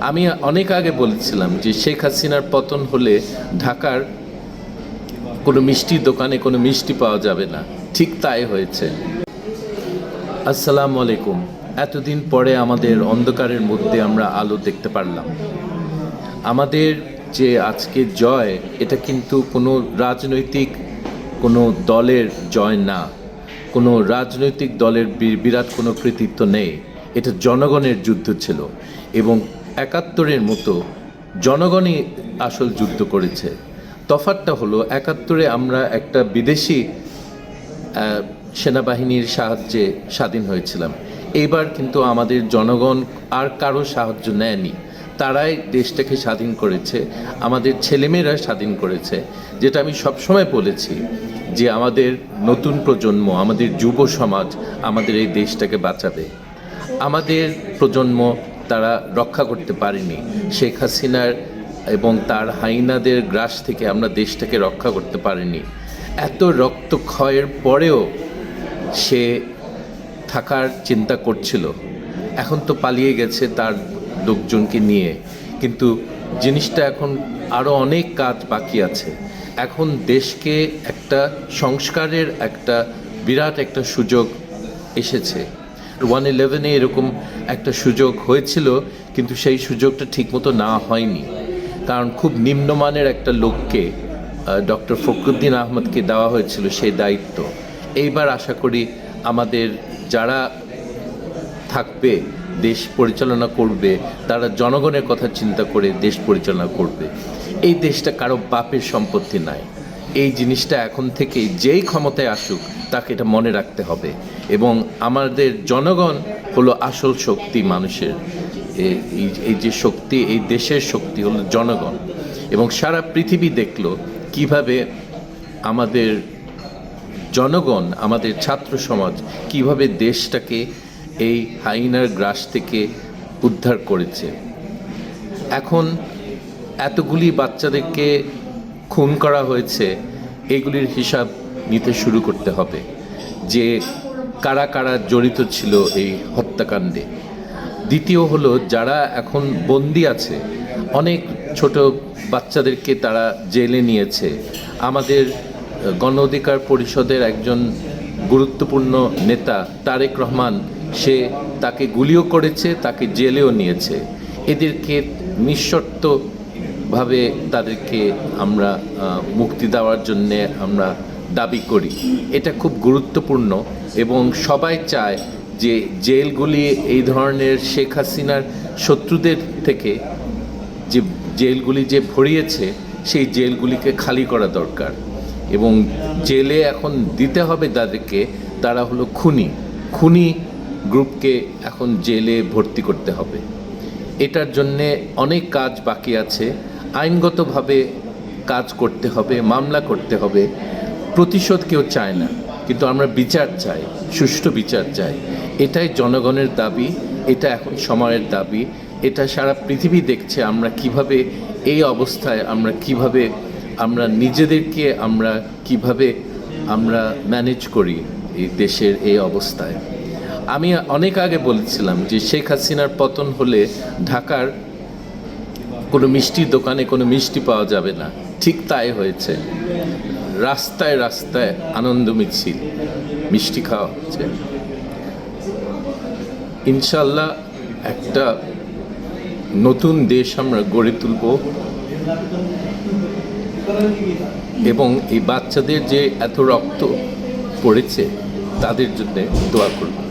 আমি অনেক আগে বলেছিলাম যে শেখ হাসিনার পতন হলে ঢাকার কোনো মিষ্টির দোকানে কোনো মিষ্টি পাওয়া যাবে না। ঠিক তাই হয়েছে। আসসালামু আলাইকুম। এতদিন পরে আমাদের অন্ধকারের মধ্যে আমরা আলো দেখতে পারলাম। আমাদের যে আজকে জয়, এটা কিন্তু কোনো রাজনৈতিক কোনো দলের জয় না। কোনো রাজনৈতিক দলের বিরাট কোনো কৃতিত্ব নেই। এটা জনগণের যুদ্ধ ছিল এবং একাত্তরের মতো জনগণই আসল যুদ্ধ করেছে। তফাৎটা হলো, একাত্তরে আমরা একটা বিদেশি সেনাবাহিনীর সাহায্যে স্বাধীন হয়েছিলাম। এইবার কিন্তু আমাদের জনগণ আর কারও সাহায্য নেয়নি। তারাই দেশটাকে স্বাধীন করেছে, আমাদের ছেলেমেয়েরা স্বাধীন করেছে। যেটা আমি সবসময় বলেছি যে আমাদের নতুন প্রজন্ম, আমাদের যুব সমাজ আমাদের এই দেশটাকে বাঁচাবে। আমাদের প্রজন্ম তারা রক্ষা করতে পারেনি। শেখ হাসিনার এবং তার হাইনাদের গ্রাস থেকে আমরা দেশটাকে রক্ষা করতে পারিনি। এত রক্তক্ষয়ের পরেও সে থাকার চিন্তা করছিল। এখন তো পালিয়ে গেছে তার লোকজনকে নিয়ে। কিন্তু জিনিসটা এখন আরও অনেক কাজ বাকি আছে। এখন দেশকে একটা সংস্কারের একটা বিরাট একটা সুযোগ এসেছে। ওয়ান ইলেভেনে এরকম একটা সুযোগ হয়েছিল, কিন্তু সেই সুযোগটা ঠিকমতো না হয়নি। কারণ খুব নিম্নমানের একটা লোককে ডক্টর ফখরুদ্দিন আহমদকে দেওয়া হয়েছিল সেই দায়িত্ব। এইবার আশা করি আমাদের যারা থাকবে, দেশ পরিচালনা করবে, তারা জনগণের কথা চিন্তা করে দেশ পরিচালনা করবে। এই দেশটা কারও বাপের সম্পত্তি নাই। এই জিনিসটা এখন থেকে যেই ক্ষমতায় আসুক, তাকে এটা মনে রাখতে হবে। এবং আমাদের জনগণ হলো আসল শক্তি মানুষের। এই যে শক্তি, এই দেশের শক্তি হলো জনগণ। এবং সারা পৃথিবী দেখল কীভাবে আমাদের জনগণ, আমাদের ছাত্র সমাজ কীভাবে দেশটাকে এই হাইনার গ্রাস থেকে উদ্ধার করেছে। এখন এতগুলি বাচ্চাদেরকে খুন করা হয়েছে, এগুলির হিসাব নিতে শুরু করতে হবে যে কারা কারা জড়িত ছিল এই হত্যাকাণ্ডে? দ্বিতীয় হলো, যারা এখন বন্দি আছে, অনেক ছোট বাচ্চাদেরকে তারা জেলে নিয়েছে। আমাদের গণ অধিকার পরিষদের একজন গুরুত্বপূর্ণ নেতা, তারেক রহমান, সে তাকে গুলিও করেছে, তাকে জেলেও নিয়েছে। এদেরকে নিঃশর্তভাবে তাদেরকে আমরা মুক্তি দেওয়ার জন্যে আমরা দাবি করি। এটা খুব গুরুত্বপূর্ণ এবং সবাই চায় যে জেলগুলি এই ধরনের শেখ হাসিনার শত্রুদের থেকে যে জেলগুলি যে ভরিয়েছে, সেই জেলগুলিকে খালি করা দরকার এবং জেলে এখন দিতে হবে তাদেরকে, তারা হলো খুনি। খুনি গ্রুপকে এখন জেলে ভর্তি করতে হবে। এটার জন্যে অনেক কাজ বাকি আছে। আইনগতভাবে কাজ করতে হবে, মামলা করতে হবে। প্রতিশোধ কেউ চায় না, কিন্তু আমরা বিচার চাই, সুষ্ঠু বিচার চাই। এটাই জনগণের দাবি, এটা এখন সময়ের দাবি, এটা সারা পৃথিবী দেখছে আমরা কীভাবে এই অবস্থায় আমরা কীভাবে আমরা নিজেদেরকে আমরা কীভাবে আমরা ম্যানেজ করি এই দেশের এই অবস্থায়। আমি অনেক আগে বলেছিলাম যে শেখ হাসিনার পতন হলে ঢাকার কোনো মিষ্টির দোকানে কোনো মিষ্টি পাওয়া যাবে না। ঠিক তাই হয়েছে। রাস্তায় রাস্তায় আনন্দ মিছিল, মিষ্টি খাওয়া হচ্ছে। ইনশাল্লাহ একটা নতুন দেশ আমরা গড়ে তুলব। এবং এই বাচ্চাদের যে এত রক্ত পড়েছে, তাদের জন্য দোয়া করব।